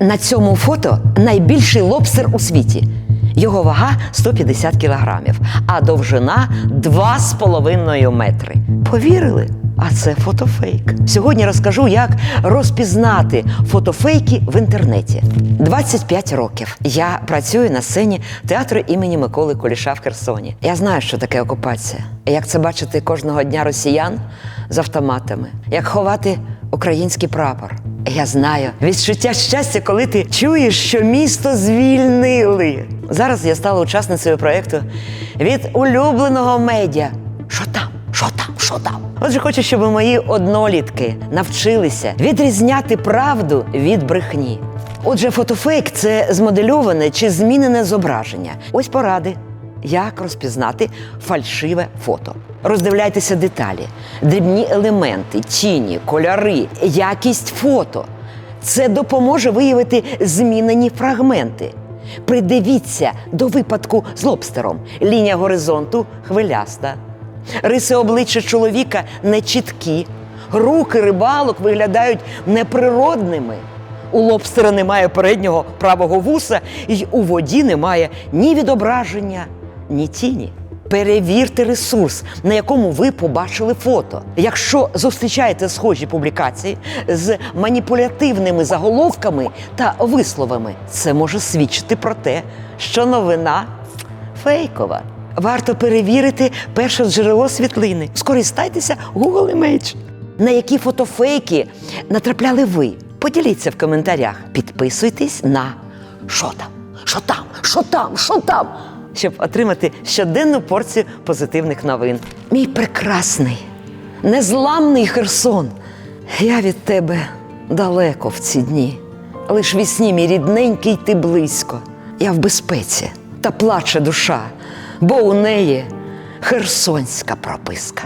На цьому фото найбільший лобстер у світі. Його вага 150 кілограмів, а довжина 2,5 метри. Повірили? А це фотофейк. Сьогодні розкажу, як розпізнати фотофейки в інтернеті. 25 років. Я працюю на сцені театру імені Миколи Куліша в Херсоні. Я знаю, що таке окупація. Як це бачити кожного дня росіян з автоматами, як ховати український прапор. Я знаю відчуття щастя, коли ти чуєш, що місто звільнили. Зараз я стала учасницею проєкту від улюбленого медіа. Що там? Що там? Що там? Отже, хочу, щоб мої однолітки навчилися відрізняти правду від брехні. Отже, фотофейк це змодельоване чи змінене зображення. Ось поради. Як розпізнати фальшиве фото? Роздивляйтеся деталі, дрібні елементи, тіні, кольори, якість фото. Це допоможе виявити змінені фрагменти. Придивіться до випадку з лобстером. Лінія горизонту хвиляста. Риси обличчя чоловіка нечіткі. Руки рибалок виглядають неприродними. У лобстера немає переднього правого вуса, і у воді немає ні відображення, ні тіні. Перевірте ресурс, на якому ви побачили фото. Якщо зустрічаєте схожі публікації з маніпулятивними заголовками та висловами, це може свідчити про те, що новина фейкова. Варто перевірити перше джерело світлини. Скористайтеся Google Image. На які фотофейки натрапляли ви? Поділіться в коментарях. Підписуйтесь на що там, що там, що там, що там, щоб отримати щоденну порцію позитивних новин. Мій прекрасний, незламний Херсон. Я від тебе далеко в ці дні. Лиш вісні, мій рідненький, ти близько. Я в безпеці та плаче душа, бо у неї херсонська прописка.